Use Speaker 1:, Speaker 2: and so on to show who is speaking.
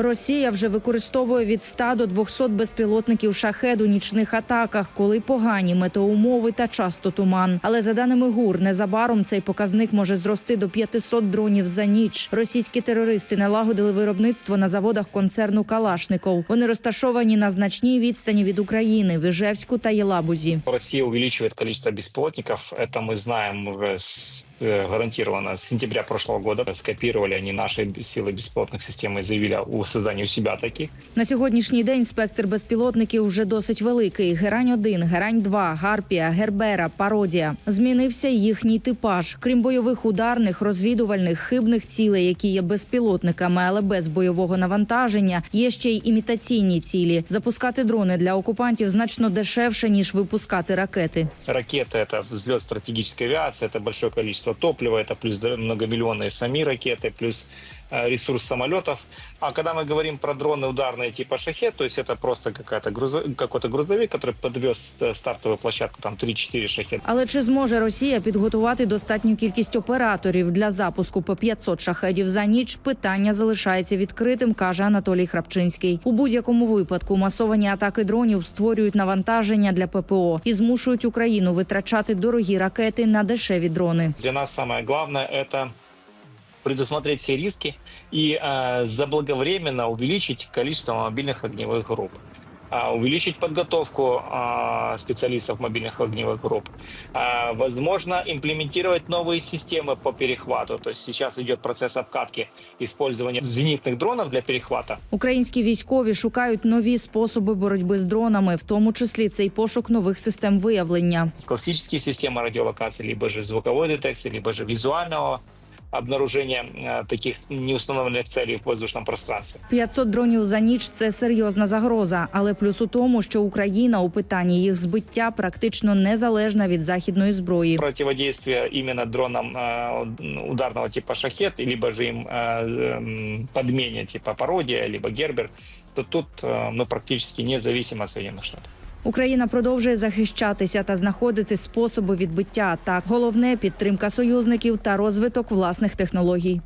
Speaker 1: Росія вже використовує від 100 до 200 безпілотників шахед у нічних атаках, коли погані метеоумови та часто туман. Але за даними ГУР, незабаром цей показник може зрости до 500 дронів за ніч. Російські терористи налагодили виробництво на заводах концерну Калашников. Вони розташовані на значній відстані від України в Іжевську та Єлабузі.
Speaker 2: Россия увеличивает количество беспилотников. Это мы знаем уже с- э, гарантированно. С сентября прошлого года скопировали они наши силы беспилотных систем и заявили о создании у себя таких.
Speaker 1: На сьогоднішній день спектр безпілотників вже досить великий: герань 1 герань 2 гарпія, гербера, пародія. Змінився й їхній типаж. Крім бойових ударних, розвідувальних, хибних цілей, які є безпілотниками, але без бойового навантаження, є ще й імітаційні цілі. Запускати дрони для окупантів значно дешевше ніж випускати ракети.
Speaker 2: Ракеты — это взлет стратегической авиации, это большое количество топлива, это плюс да, многомиллионные сами ракеты, плюс э, ресурс самолетов. А когда мы говорим про дроны ударные типа «Шахет», то есть это просто какая-то грузо- какой-то грузовик, который подвез э, стартовую площадку, там 3-4 «Шахет».
Speaker 1: Але чи зможе Росія підготувати достатню кількість операторів для запуску по 500 шахедів за ніч? Питання залишається відкритим, каже Анатолій Храпчинський. У будь-якому випадку масовані атаки дронів створюють навантаження для ППО і змушують Україну витрачати дорогі ракети на дешеві дрони.
Speaker 2: Для нас самое главное – это предусмотреть все риски и э, заблаговременно увеличить количество мобильных огневых групп. А, увеличить подготовку а, специалистов мобильных огневых групп. А, возможно, имплементировать новые системы по перехвату. То есть сейчас идет процесс обкатки использования зенитных дронов для перехвата.
Speaker 1: Українські військові шукають нові способи боротьби з дронами, в тому числі цей пошук нових систем виявлення.
Speaker 2: Классические системы радиолокации, либо же звуковой детекции, либо же визуального обнаружения э, таких неустановленных целей в воздушном пространстве.
Speaker 1: 500 дронів за ніч це серйозна загроза. Але плюс у тому, що Україна у питанні їх збиття практично незалежна від західної зброї.
Speaker 2: противодействие именно дронам э, ударного типа шахет, либо же им э, м, подмене типа пародия, либо гербер, то тут э, мы практически не зависим от Соединенных Штатов.
Speaker 1: Україна продовжує захищатися та знаходити способи відбиття атак. Головне підтримка союзників та розвиток власних технологій.